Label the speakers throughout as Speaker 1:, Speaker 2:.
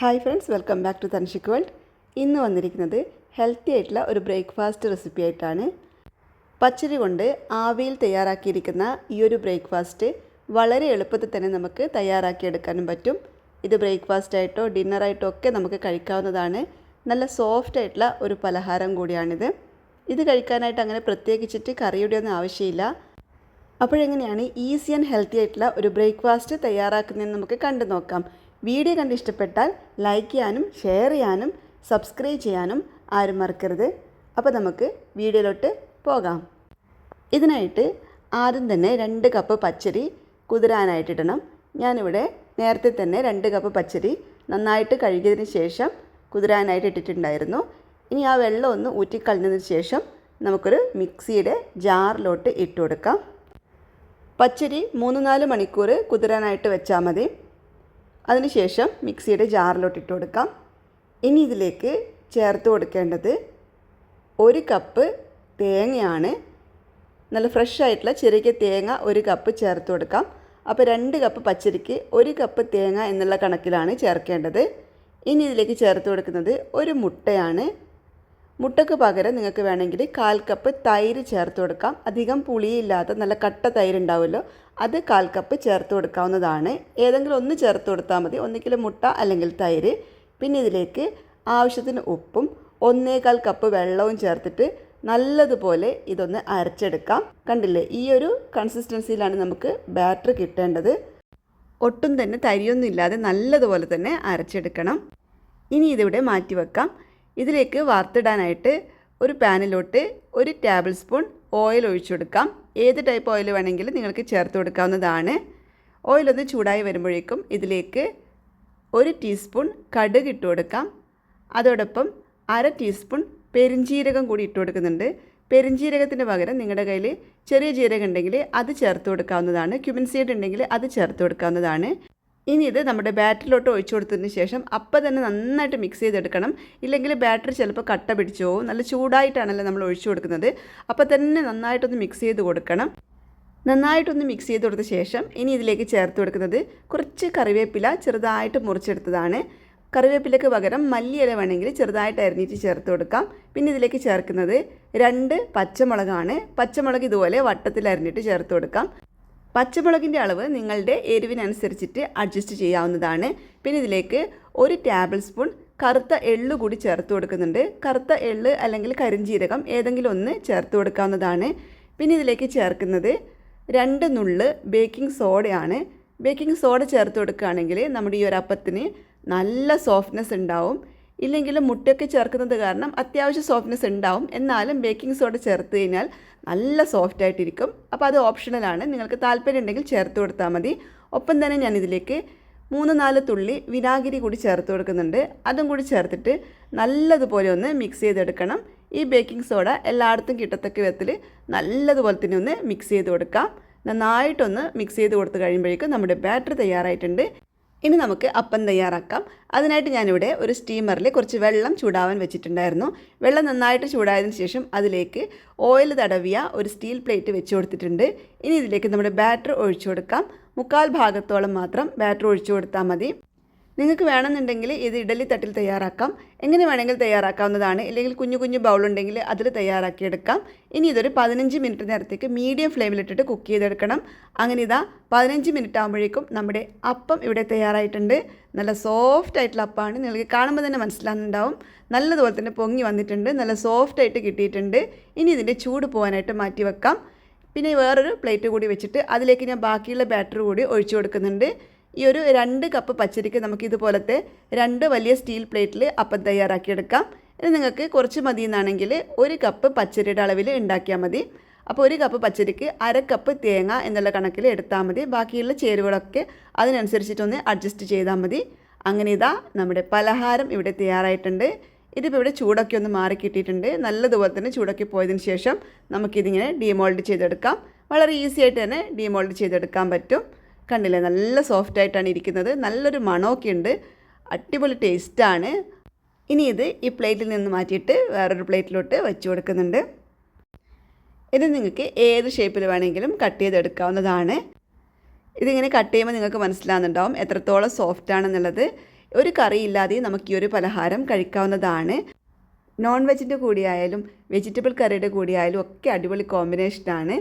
Speaker 1: Hi friends welcome back to Thanshik world ഇന്ന് വന്നിരിക്കുന്നത് healthy ആയിട്ടുള്ള ഒരു ബ്രേക്ക്ഫാസ്റ്റ് റെസിപ്പി ആയിട്ടാണ്. പച്ചരി കൊണ്ട് ആവിയിൽ തയ്യാറാക്കിയിരിക്കുന്ന ഈ ഒരു ബ്രേക്ക്ഫാസ്റ്റ് വളരെ എളുപ്പത്തിൽ തന്നെ നമുക്ക് തയ്യാറാക്കിയെടുക്കാനും പറ്റും. ഇത് ബ്രേക്ക്ഫാസ്റ്റ് ആയിട്ടോ ഡിന്നറായിട്ടോ ഒക്കെ നമുക്ക് കഴിക്കാവുന്നതാണ്. നല്ല സോഫ്റ്റ് ആയിട്ടുള്ള ഒരു പലഹാരം കൂടിയാണിത്. ഇത് കഴിക്കാനായിട്ട് അങ്ങനെ പ്രത്യേകിച്ചിട്ട് കറിയുടെ ഒന്നും ആവശ്യമില്ല. അപ്പോഴെങ്ങനെയാണ് ഈസി ആൻഡ് ഹെൽത്തി ആയിട്ടുള്ള ഒരു ബ്രേക്ക്ഫാസ്റ്റ് തയ്യാറാക്കുന്നതെന്ന് നമുക്ക് കണ്ടു നോക്കാം വീഡിയോ കണ്ട് ഇഷ്ടപ്പെട്ടാൽ ലൈക്ക് ചെയ്യാനും ഷെയർ ചെയ്യാനും സബ്സ്ക്രൈബ് ചെയ്യാനും ആരും മറക്കരുത്. അപ്പോൾ നമുക്ക് വീഡിയോയിലോട്ട് പോകാം. ഇതിനായിട്ട് ആദ്യം തന്നെ രണ്ട് കപ്പ് പച്ചരി കുതിരാനായിട്ടിടണം ഞാനിവിടെ നേരത്തെ തന്നെ രണ്ട് കപ്പ് പച്ചരി നന്നായിട്ട് കഴുകിയതിന് ശേഷം കുതിരാനായിട്ട് ഇട്ടിട്ടുണ്ടായിരുന്നു. ഇനി ആ വെള്ളം ഒന്ന് ഊറ്റിക്കളഞ്ഞതിന് ശേഷം നമുക്കൊരു മിക്സിയുടെ ജാറിലോട്ട് ഇട്ട് കൊടുക്കാം. പച്ചരി മൂന്ന് നാല് മണിക്കൂർ കുതിരാനായിട്ട് വെച്ചാൽ മതി. അതിനുശേഷം മിക്സിയുടെ ജാറിലോട്ട് ഇട്ട് കൊടുക്കാം. ഇനി ഇതിലേക്ക് ചേർത്ത് കൊടുക്കേണ്ടത് ഒരു കപ്പ് തേങ്ങയാണ്. നല്ല ഫ്രഷ് ആയിട്ടുള്ള ചെറിയ തേങ്ങ ഒരു കപ്പ് ചേർത്ത് കൊടുക്കാം. അപ്പോൾ രണ്ട് കപ്പ് പച്ചരിക്ക് ഒരു കപ്പ് തേങ്ങ എന്നുള്ള കണക്കിലാണ് ചേർക്കേണ്ടത്. ഇനി ഇതിലേക്ക് ചേർത്ത് കൊടുക്കുന്നത് ഒരു മുട്ടയാണ്. മുട്ടയ്ക്ക് പകരം നിങ്ങൾക്ക് വേണമെങ്കിൽ കാൽ കപ്പ് തൈര് ചേർത്ത് കൊടുക്കാം. അധികം പുളിയില്ലാത്ത നല്ല കട്ട തൈര് ഉണ്ടാവുമല്ലോ അത് കാൽ കപ്പ് ചേർത്ത് കൊടുക്കാവുന്നതാണ്. ഏതെങ്കിലും ഒന്ന് ചേർത്ത് കൊടുത്താൽ മതി. ഒന്നുകിൽ മുട്ട അല്ലെങ്കിൽ തൈര്. പിന്നെ ഇതിലേക്ക് ആവശ്യത്തിന് ഉപ്പും ഒന്നേകാൽ കപ്പ് വെള്ളവും ചേർത്തിട്ട് നല്ലതുപോലെ ഇതൊന്ന് അരച്ചെടുക്കാം. കണ്ടില്ലേ ഈ ഒരു കൺസിസ്റ്റൻസിയിലാണ് നമുക്ക് ബാറ്റർ കിട്ടേണ്ടത്. ഒട്ടും തന്നെ തരിയൊന്നും ഇല്ലാതെ നല്ലതുപോലെ തന്നെ അരച്ചെടുക്കണം. ഇനി ഇതിവിടെ മാറ്റി വെക്കാം ഇതിലേക്ക് വറുത്തിടാനായിട്ട് ഒരു പാനിലോട്ട് ഒരു ടേബിൾ സ്പൂൺ ഓയിൽ ഒഴിച്ചു കൊടുക്കാം. ഏത് ടൈപ്പ് ഓയിൽ വേണമെങ്കിലും നിങ്ങൾക്ക് ചേർത്ത് കൊടുക്കാവുന്നതാണ്. ഓയിലൊന്ന് ചൂടായി വരുമ്പോഴേക്കും ഇതിലേക്ക് ഒരു ടീസ്പൂൺ കടുക് ഇട്ട് കൊടുക്കാം. അതോടൊപ്പം അര ടീസ്പൂൺ പെരിഞ്ജീരകം കൂടി ഇട്ട് കൊടുക്കുന്നുണ്ട്. പെരിഞ്ജീരകത്തിന് പകരം നിങ്ങളുടെ കയ്യിൽ ചെറിയ ജീരകം ഉണ്ടെങ്കിൽ അത് ചേർത്ത് കൊടുക്കാവുന്നതാണ്. ക്യുമിൻ സീഡ് ഉണ്ടെങ്കിൽ അത് ചേർത്ത് കൊടുക്കാവുന്നതാണ്. ഇനി ഇത് നമ്മുടെ ബാറ്ററിലോട്ട് ഒഴിച്ചു കൊടുത്തതിന് ശേഷം അപ്പം തന്നെ നന്നായിട്ട് മിക്സ് ചെയ്തെടുക്കണം. ഇല്ലെങ്കിൽ ബാറ്ററി ചിലപ്പോൾ കട്ട പിടിച്ചു പോകും നല്ല ചൂടായിട്ടാണല്ലോ നമ്മൾ ഒഴിച്ചു കൊടുക്കുന്നത്. അപ്പം തന്നെ നന്നായിട്ടൊന്ന് മിക്സ് ചെയ്ത് കൊടുക്കണം. നന്നായിട്ടൊന്ന് മിക്സ് ചെയ്ത് കൊടുത്ത ശേഷം ഇനി ഇതിലേക്ക് ചേർത്ത് കൊടുക്കുന്നത് കുറച്ച് കറിവേപ്പില ചെറുതായിട്ട് മുറിച്ചെടുത്തതാണ്. കറിവേപ്പിലയ്ക്ക് പകരം മല്ലിയില വേണമെങ്കിൽ ചെറുതായിട്ട് അരിഞ്ഞിട്ട് ചേർത്ത് കൊടുക്കാം. പിന്നെ ഇതിലേക്ക് ചേർക്കുന്നത് രണ്ട് പച്ചമുളകാണ്. പച്ചമുളക് ഇതുപോലെ വട്ടത്തിൽ അരിഞ്ഞിട്ട് ചേർത്ത് കൊടുക്കാം. പച്ചമുളകിന്റെ അളവ് നിങ്ങളുടെ എരിവിനനുസരിച്ചിട്ട് അഡ്ജസ്റ്റ് ചെയ്യാവുന്നതാണ്. പിന്നെ ഇതിലേക്ക് ഒരു ടേബിൾ സ്പൂൺ കറുത്ത എള്ളു കൂടി ചേർത്ത് കൊടുക്കുന്നുണ്ട്. കറുത്ത എള്ള് അല്ലെങ്കിൽ കരിഞ്ജീരകം ഏതെങ്കിലും ഒന്ന് ചേർത്ത് കൊടുക്കാവുന്നതാണ്. പിന്നെ ഇതിലേക്ക് ചേർക്കുന്നത് രണ്ട് നുള്ള് ബേക്കിംഗ് സോഡയാണ് ബേക്കിംഗ് സോഡ ചേർത്ത് കൊടുക്കുകയാണെങ്കിൽ നമ്മുടെ ഈ ഒരു അപ്പത്തിന് നല്ല സോഫ്റ്റ്നെസ് ഉണ്ടാവും. ഇല്ലെങ്കിൽ മുട്ടയൊക്കെ ചേർക്കുന്നത് കാരണം അത്യാവശ്യം സോഫ്റ്റ്നെസ് ഉണ്ടാവും. എന്നാലും ബേക്കിംഗ് സോഡ ചേർത്ത് കഴിഞ്ഞാൽ നല്ല സോഫ്റ്റ് ആയിട്ടിരിക്കും. അപ്പോൾ അത് ഓപ്ഷണലാണ് നിങ്ങൾക്ക് താല്പര്യം ഉണ്ടെങ്കിൽ ചേർത്ത് കൊടുത്താൽ മതി. ഒപ്പം തന്നെ ഞാൻ ഇതിലേക്ക് മൂന്ന് നാല് തുള്ളി വിനാഗിരി കൂടി ചേർത്ത് കൊടുക്കുന്നുണ്ട്. അതും കൂടി ചേർത്തിട്ട് നല്ലതുപോലെ ഒന്ന് മിക്സ് ചെയ്തെടുക്കണം. ഈ ബേക്കിംഗ് സോഡ എല്ലായിടത്തും കിട്ടത്തക്ക വിധത്തിൽ നല്ലതുപോലെ തന്നെ ഒന്ന് മിക്സ് ചെയ്ത് കൊടുക്കാം. നന്നായിട്ടൊന്ന് മിക്സ് ചെയ്ത് കൊടുത്തു കഴിയുമ്പോഴേക്കും നമ്മുടെ ബാറ്റർ തയ്യാറായിട്ടുണ്ട്. ഇനി നമുക്ക് അപ്പം തയ്യാറാക്കാം. അതിനായിട്ട് ഞാനിവിടെ ഒരു സ്റ്റീമറിൽ കുറച്ച് വെള്ളം ചൂടാവാൻ വെച്ചിട്ടുണ്ടായിരുന്നു. വെള്ളം നന്നായിട്ട് ചൂടായതിനു ശേഷം അതിലേക്ക് ഓയിൽ തടവിയ ഒരു സ്റ്റീൽ പ്ലേറ്റ് വെച്ച് കൊടുത്തിട്ടുണ്ട്. ഇനി ഇതിലേക്ക് നമ്മുടെ ബാറ്റർ ഒഴിച്ചു കൊടുക്കാം. മുക്കാൽ ഭാഗത്തോളം മാത്രം ബാറ്റർ ഒഴിച്ചു കൊടുത്താൽ മതി. നിങ്ങൾക്ക് വേണമെന്നുണ്ടെങ്കിൽ ഇത് ഇഡലി തട്ടിൽ തയ്യാറാക്കാം. എങ്ങനെ വേണമെങ്കിൽ തയ്യാറാക്കാവുന്നതാണ്. ഇല്ലെങ്കിൽ കുഞ്ഞു കുഞ്ഞു ബൗളുണ്ടെങ്കിൽ അതിൽ തയ്യാറാക്കിയെടുക്കാം. ഇനി ഇതൊരു പതിനഞ്ച് മിനിറ്റ് നേരത്തേക്ക് മീഡിയം ഫ്ലെയിമിലിട്ടിട്ട് കുക്ക് ചെയ്തെടുക്കണം. അങ്ങനെ ഇതാ പതിനഞ്ച് മിനിറ്റ് ആകുമ്പോഴേക്കും നമ്മുടെ അപ്പം ഇവിടെ തയ്യാറായിട്ടുണ്ട്. നല്ല സോഫ്റ്റ് ആയിട്ടുള്ള അപ്പമാണ് നിങ്ങൾക്ക് കാണുമ്പോൾ തന്നെ മനസ്സിലാകുന്നുണ്ടാവും നല്ലതുപോലെ തന്നെ പൊങ്ങി വന്നിട്ടുണ്ട്. നല്ല സോഫ്റ്റ് ആയിട്ട് കിട്ടിയിട്ടുണ്ട്. ഇനി ഇതിന്റെ ചൂട് പോകാനായിട്ട് മാറ്റി വെക്കാം. പിന്നെ വേറൊരു പ്ലേറ്റ് കൂടി വെച്ചിട്ട് അതിലേക്ക് ഞാൻ ബാക്കിയുള്ള ബാറ്റർ കൂടി ഒഴിച്ചു കൊടുക്കുന്നുണ്ട്. ഈ ഒരു രണ്ട് കപ്പ് പച്ചരിക്ക് നമുക്ക് ഇതുപോലത്തെ രണ്ട് വലിയ സ്റ്റീൽ പ്ലേറ്റിൽ അപ്പം തയ്യാറാക്കിയെടുക്കാം. ഇനി നിങ്ങൾക്ക് കുറച്ച് മതി എന്നാണെങ്കിൽ ഒരു കപ്പ് പച്ചരിയുടെ അളവിൽ ഉണ്ടാക്കിയാൽ മതി. അപ്പോൾ ഒരു കപ്പ് പച്ചരിക്ക് അര കപ്പ് തേങ്ങ എന്നുള്ള കണക്കിൽ എടുത്താൽ മതി. ബാക്കിയുള്ള ചേരുവകളൊക്കെ അതിനനുസരിച്ചിട്ടൊന്ന് അഡ്ജസ്റ്റ് ചെയ്താൽ മതി. അങ്ങനെ ഇതാ നമ്മുടെ പലഹാരം ഇവിടെ തയ്യാറായിട്ടുണ്ട്. ഇതിപ്പോൾ ഇവിടെ ചൂടൊക്കെ ഒന്ന് മാറി കിട്ടിയിട്ടുണ്ട്. നല്ലതുപോലെ തന്നെ ചൂടൊക്കെ പോയതിന് ശേഷം നമുക്കിതിങ്ങനെ ഡീമോൾഡ് ചെയ്തെടുക്കാം. വളരെ ഈസി ആയിട്ട് തന്നെ ഡീമോൾഡ് ചെയ്തെടുക്കാൻ പറ്റും. കണ്ടില്ലേ നല്ല സോഫ്റ്റ് ആയിട്ടാണ് ഇരിക്കുന്നത്. നല്ലൊരു മണമൊക്കെ ഉണ്ട് അടിപൊളി ടേസ്റ്റാണ് ഇനി ഇത് ഈ പ്ലേറ്റിൽ നിന്ന് മാറ്റിയിട്ട് വേറൊരു പ്ലേറ്റിലോട്ട് വെച്ച് കൊടുക്കുന്നുണ്ട്. ഇത് നിങ്ങൾക്ക് ഏത് ഷേപ്പിൽ വേണമെങ്കിലും കട്ട് ചെയ്തെടുക്കാവുന്നതാണ്. ഇതിങ്ങനെ കട്ട് ചെയ്യുമ്പോൾ നിങ്ങൾക്ക് മനസ്സിലാകുന്നുണ്ടാവും എത്രത്തോളം സോഫ്റ്റ് ആണെന്നുള്ളത്. ഒരു കറി ഇല്ലാതെ നമുക്ക് ഈ ഒരു പലഹാരം കഴിക്കാവുന്നതാണ്. നോൺ വെജിന്റെ കൂടിയായാലും വെജിറ്റബിൾ കറിയുടെ കൂടിയായാലും ഒക്കെ അടിപൊളി കോമ്പിനേഷനാണ്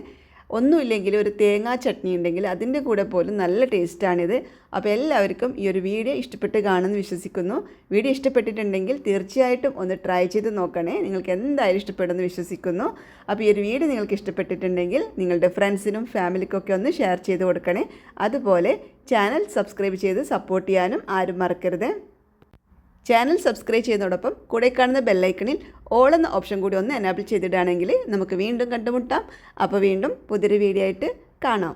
Speaker 1: ഒന്നുമില്ലെങ്കിൽ ഒരു തേങ്ങാ ചട്നി ഉണ്ടെങ്കിൽ അതിന്റെ കൂടെ പോലും നല്ല ടേസ്റ്റാണിത്. അപ്പോൾ എല്ലാവർക്കും ഈ ഒരു വീഡിയോ ഇഷ്ടപ്പെട്ട് കാണുമെന്ന് വിശ്വസിക്കുന്നു. വീഡിയോ ഇഷ്ടപ്പെട്ടിട്ടുണ്ടെങ്കിൽ തീർച്ചയായിട്ടും ഒന്ന് ട്രൈ ചെയ്ത് നോക്കണേ. നിങ്ങൾക്ക് എന്തായാലും ഇഷ്ടപ്പെടുമെന്ന് വിശ്വസിക്കുന്നു. അപ്പോൾ ഈ ഒരു വീഡിയോ നിങ്ങൾക്ക് ഇഷ്ടപ്പെട്ടിട്ടുണ്ടെങ്കിൽ നിങ്ങളുടെ ഫ്രണ്ട്സിനും ഫാമിലിക്കൊക്കെ ഒന്ന് ഷെയർ ചെയ്ത് കൊടുക്കണേ. അതുപോലെ ചാനൽ സബ്സ്ക്രൈബ് ചെയ്ത് സപ്പോർട്ട് ചെയ്യാനും ആരും മറക്കരുത്. ചാനൽ സബ്സ്ക്രൈബ് ചെയ്യുന്നതോടൊപ്പം കൂടെ കാണുന്ന ബെല്ലൈക്കണിൽ ഓൾ എന്ന ഓപ്ഷൻ കൂടി ഒന്ന് എനാബിൾ ചെയ്തിടുകയാണെങ്കിൽ നമുക്ക് വീണ്ടും കണ്ടുമുട്ടാം. അപ്പോൾ വീണ്ടും പുതിയൊരു വീഡിയോ ആയിട്ട് കാണാം.